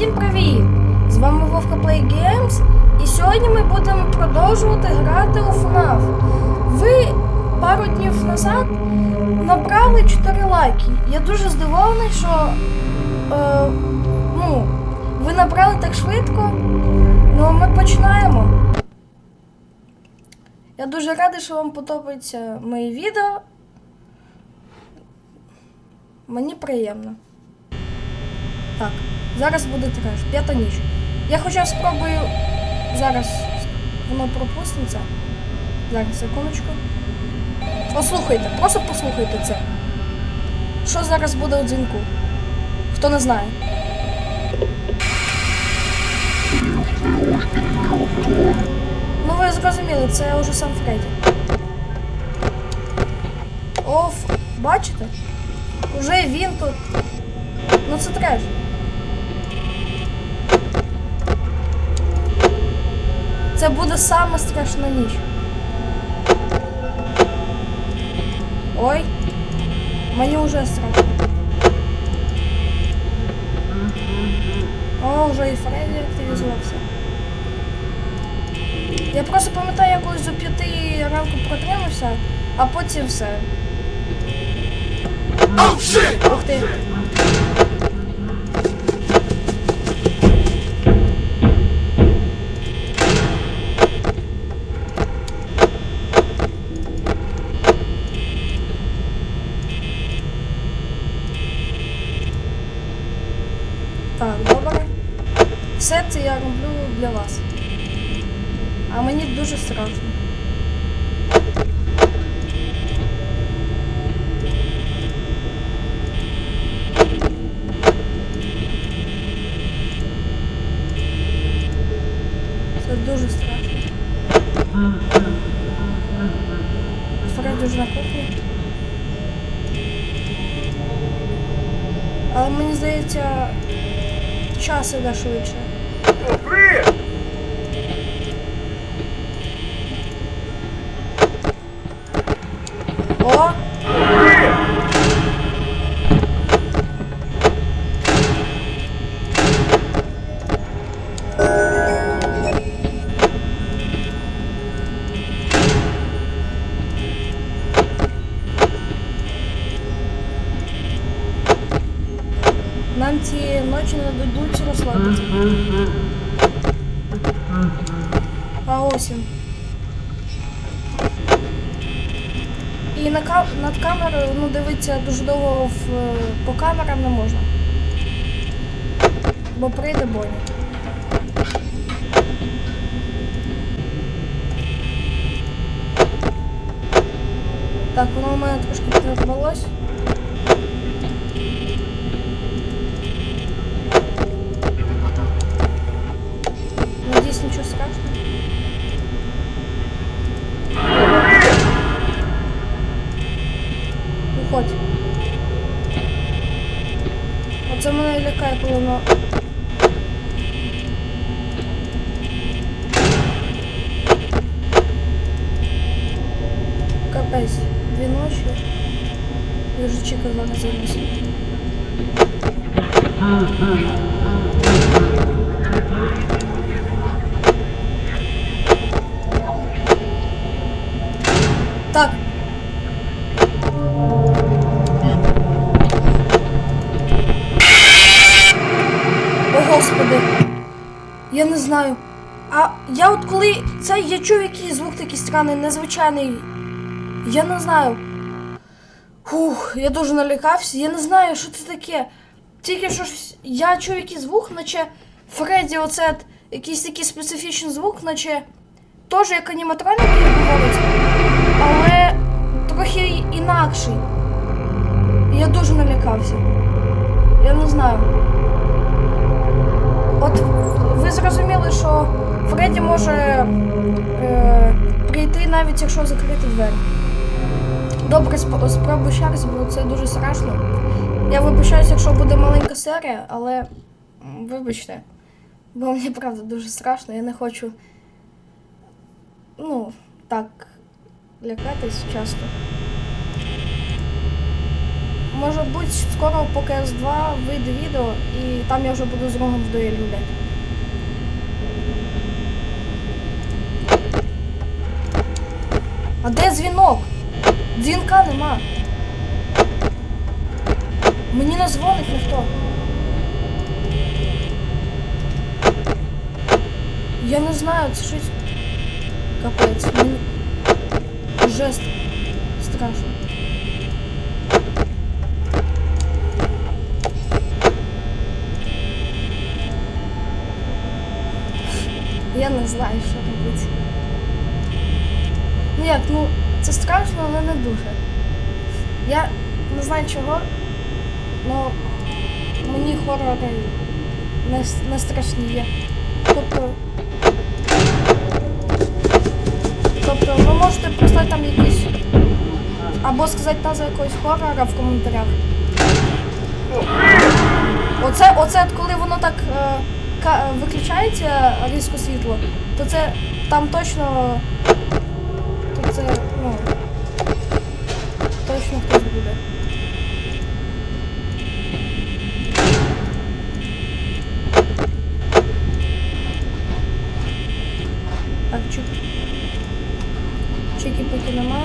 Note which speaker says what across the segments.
Speaker 1: Всім привіт! З вами Вовка Play Games і сьогодні ми будемо продовжувати грати у FNAF. Ви пару днів назад набрали 4 лайки. Я дуже здивований, що е, ну, ви набрали так швидко. Ну ми починаємо. Я дуже радий, що вам подобаються мої відео. Мені приємно. Так, зараз буде треш. П'ята ніч. Я хоча спробую. Зараз воно пропуститься. Зараз, секундочку. Послухайте, просто послухайте це. Що зараз буде у дзвінку? Хто не знає. Ну ви зрозуміли, це уже сам Фредді. Оф, бачите? Уже він тут. Ну це треш. Це буде саме страшна ніч. Ой. Мені вже страшно. О, вже і Фредді активізувався. Я просто пам'ятаю, я колись до п'яти ранку протримався, а потім все. Ух ти. А мені дуже страшно. Це дуже страшно. Фредді вже на кухні. Але мені здається, час іде швидше.
Speaker 2: Фред!
Speaker 1: І на ка- над камерою ну, дивитися дуже довго в, по камерам не можна. Бо прийде Боні. Так, воно у мене трошки підірвалось. воно. Капець, дві ночі. Я вже чекав два рази на сьогодні. Так. господи. Я не знаю. А я от коли це я чув якийсь звук такий странний, незвичайний. Я не знаю. Фух, я дуже налякався. Я не знаю, що це таке. Тільки що ж я чув якийсь звук, наче Фредді, оце якийсь такий специфічний звук, наче теж як аніматроніки говорять, але трохи інакший. Я дуже налякався. Я не знаю. От ви зрозуміли, що Фредді може е, прийти навіть якщо закрити двері. Добре, сп- спробуй ще раз, бо це дуже страшно. Я вибачаюся, якщо буде маленька серія, але вибачте. Бо мені правда дуже страшно, я не хочу. Ну, так, лякатись часто. Може бути, скоро по КС2 вийде відео, і там я вже буду з рогом в дуелі гуляти. А де дзвінок? Дзвінка нема. Мені не дзвонить ніхто. Я не знаю, це щось. Капець. Мені... Жест. Страшно. Я не знаю, що робити. Ну як, ну, це страшно, але не дуже. Я не знаю чого, але мені хорори не, не страшні є. Тобто. Тобто ви можете прислати там якісь. Або сказати назву якогось хорора в коментарях. Оце, оце коли воно так е, виключається різко світло, то це там точно. То це, ну. Точно хтось буде. Так, чек. Чеки поки нема.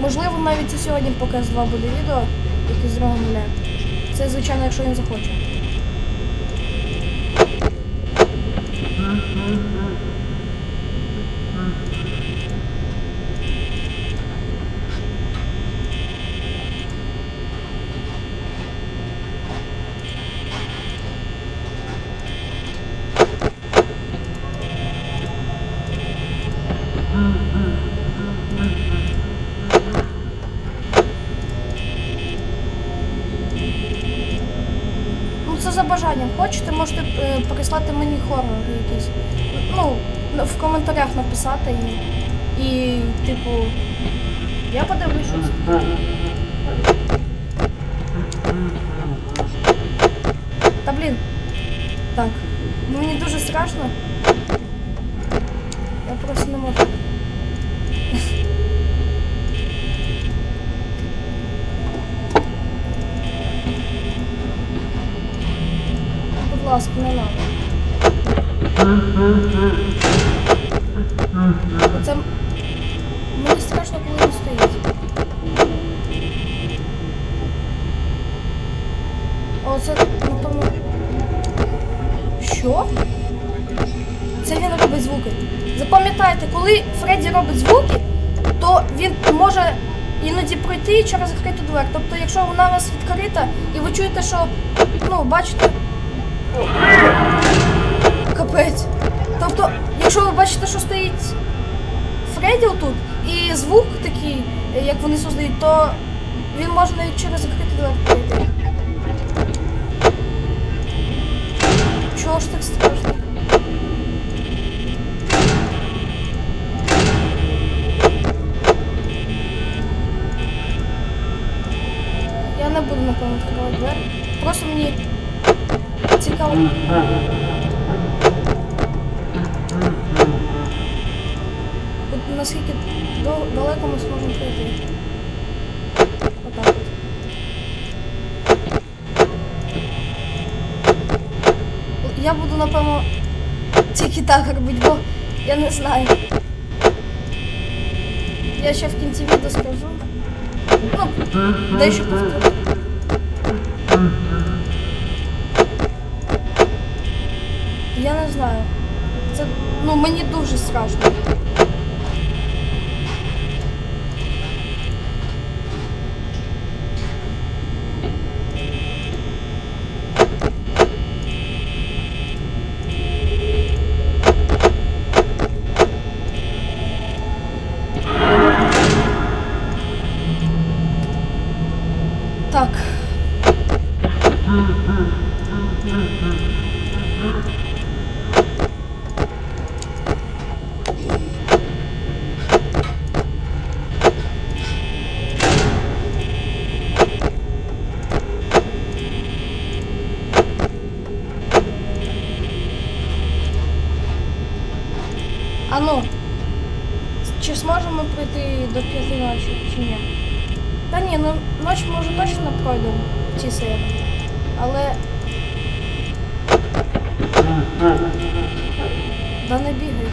Speaker 1: Можливо, навіть і сьогодні поки з 2 буде відео, яке з Рогом гуляє. Це, звичайно, якщо він захоче. Mm-hmm. За бажанням. Хочете, можете е, прислати мені хорор якийсь. Ну, в коментарях написати і. І, типу. Я подивлюсь. Та блін. Так. Ну мені дуже страшно. Я просто не можу. Будь ласка, не надо. Оце... Мені страшно, коли він стоїть. Оце, напевно. Що? Це він робить звуки. Запам'ятайте, коли Фредді робить звуки, то він може іноді пройти через закриту двері. Тобто, якщо вона у вас відкрита і ви чуєте, що, ну, бачите, Капець. Тобто, якщо ви бачите, що стоїть Фредді отут, і звук такий, е, як вони создають, то він може навіть через закритий двері пройти. Чого ж так страшно? Я не буду, напевно, відкривати двері. Просто мені цікаво. Наскільки далеко ми зможемо пройти. Отак от. Я буду, напевно, тільки так робити, бо я не знаю. Я ще в кінці відео скажу. Ну, дещо повторю. Я не знаю. Це ну мені дуже страшно. Так. А ну, чи зможемо пройти до п'яти ночі, чи ні? Та ні, ну ночь може точно пройдемо в цій серії. Але. Да не бігай.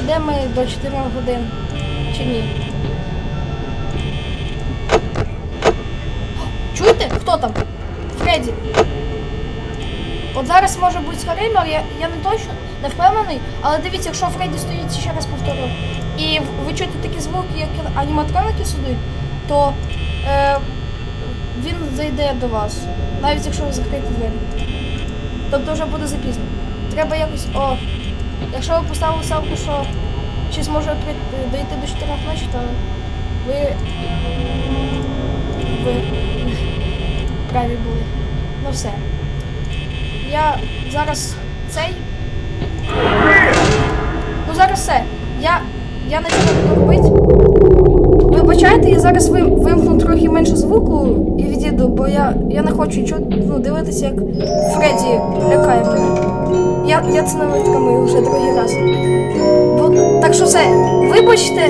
Speaker 1: Дійдемо до 4 годин, чи ні. Чуєте? Хто там? Фредді. От зараз може бути скример, я, я не точно не впевнений, але дивіться, якщо Фредді стоїть, ще раз повторю, і ви чуєте такі звуки, як аніматроники сюди, то е, він зайде до вас, навіть якщо ви закриєте двері. Тобто вже буде запізно. Треба якось. О, якщо ви поставили ставку, що зможе при- дойти до 4 ночі, то ви. Ви праві були. Ну все. Я зараз цей. Ну зараз все. Я. Я нічого не буду робити. Вибачайте, я зараз вим, вимкну трохи менше звуку і відійду, бо я, я не хочу чу, ну, дивитися, як Фредді лякає мене. Я, я це не вже другий раз. Бо, так що все, вибачте,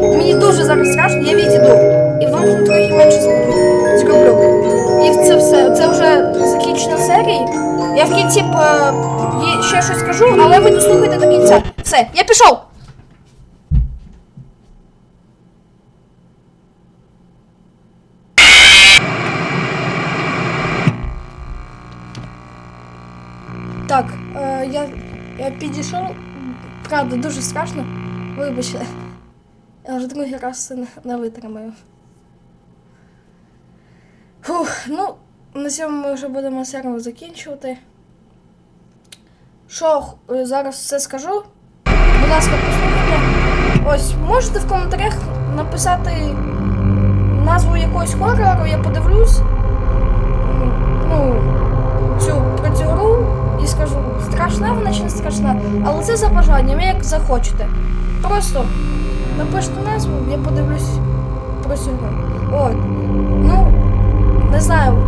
Speaker 1: мені дуже зараз страшно, я відійду. І вам трохи менше. Зроблю. І це все. Це вже закінчена серія. Я в кінці е, ще щось скажу, але ви дослухайте до кінця. Все, я пішов! Так, е, я, я підійшов. Правда, дуже страшно. Вибачте. Я вже другий раз це не, не витримаю. Фух, ну, на цьому ми вже будемо серію закінчувати. Що е, зараз все скажу? Будь ласка, послухайте. Ось, можете в коментарях написати назву якогось хорору, я подивлюсь. Ну, страшна вона чи не страшна, але це за бажанням, як захочете. Просто напишіть назву, я подивлюсь про цю. От. Ну, не знаю,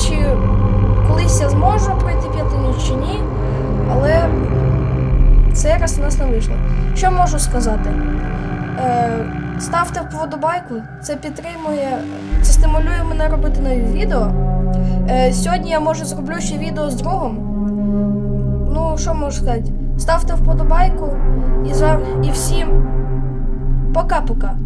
Speaker 1: чи колись я зможу пройти п'ятину чи ні, але цей раз у нас не вийшло. Що можу сказати? Е, ставте вподобайку, це підтримує, це стимулює мене робити нові відео. Е, сьогодні я може зроблю ще відео з другом. Ну, що можу сказати? Ставте вподобайку і, за... і всім пока-пока.